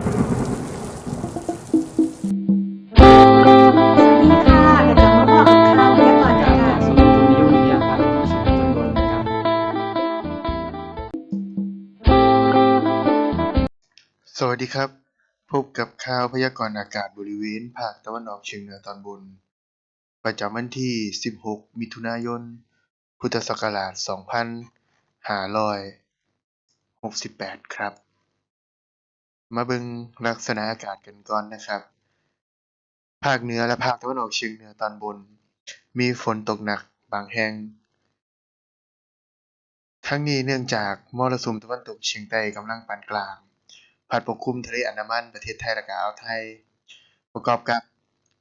สวัสดีครับพบนนะครับสวัสดีครับ พบกับข่าวพยากรณ์อากาศบริเวณภาคตะวันออกเฉียงเหนือตอนบน ประจำวันที่ 16 มิถุนายน พุทธศักราช 2568 ครับ มาเบิ่งลักษณะอากาศกันก่อนนะครับ ภาคเหนือและภาคตะวันออกเฉียงเหนือตอนบน มีฝนตกหนักบางแห่ง ทั้งนี้เนื่องจากมรสุมตะวันตกเฉียงใต้กำลังปานกลาง พัดปกคลุมทะเลอันดามันประเทศไทยและกอ่าวไทย ประกอบกับ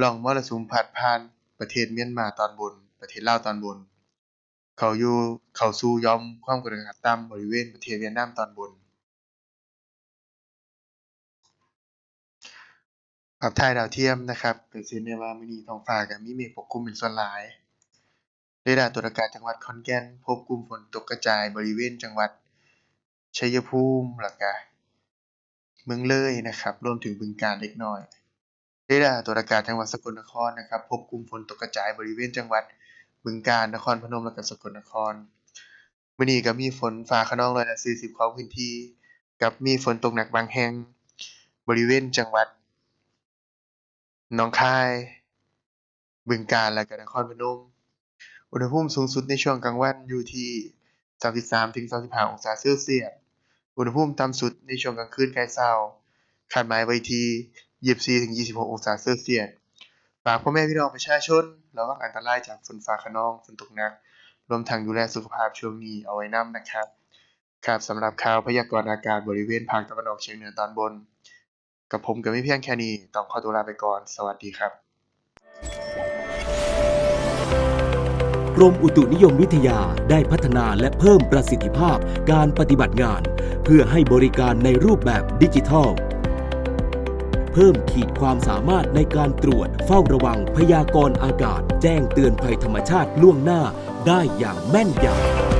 ร่องมรสุมพัดผ่านประเทศเมียนมาตอนบน ประเทศลาวตอนบน เขาอยู่เขาสู่หย่อมความกดอากาศต่ำบริเวณประเทศเวียดนามตอนบน ภาพถ่ายดาวเทียมนะครับก็สิเห็นได้ว่ามื้อนี้ท้องฟ้าก็มีเมฆปกคลุมเป็นส่วนหลาย เรดาร์ตรวจอากาศจังหวัดขอนแก่น พบกลุ่มฝนตกกระจายบริเวณจังหวัดชัยภูมิแล้วก็เมืองเลยนะครับ รวมถึงบึงกาฬเล็กน้อย เรดาร์ตรวจอากาศจังหวัดสกลนครนะครับ พบกลุ่มฝนตกกระจายบริเวณจังหวัดบึงกาฬนครพนมและก็สกลนครมื้อนี้ก็มีฝนฟ้าคะนองร้อยละ40ของพื้นที่ กับมีฝนตกหนักบางแห่งบริเวณจังหวัด หนองคาย บึงกาฬ และก็นครพนม อุณหภูมิสูงสุดในช่วงกลางวันอยู่ที่ 33-35 องศาเซลเซียส อุณหภูมิต่ำสุดในช่วงกลางคืนใกล้เช้า คาดหมายไว้ที่ 24-26 องศาเซลเซียส ฝากพ่อแม่พี่น้องประชาชนระวังอันตรายจากฝนฟ้าคะนองฝนตกหนัก รวมทั้งดูแลสุขภาพช่วงนี้เอาไว้นำนะครับ ครับสำหรับข่าวพยากรณ์อากาศบริเวณภาคตะวันออกเฉียงเหนือตอนบน กับผมก็มีเพียงแค่นี้ต้องขอตัวลาไปก่อน สวัสดีครับกรมอุตุนิยมวิทยาได้พัฒนาและเพิ่มประสิทธิภาพการปฏิบัติงาน เพื่อให้บริการในรูปแบบดิจิทัล เพิ่มขีดความสามารถในการตรวจเฝ้าระวังพยากรณ์อากาศ แจ้งเตือนภัยธรรมชาติล่วงหน้าได้อย่างแม่นยำ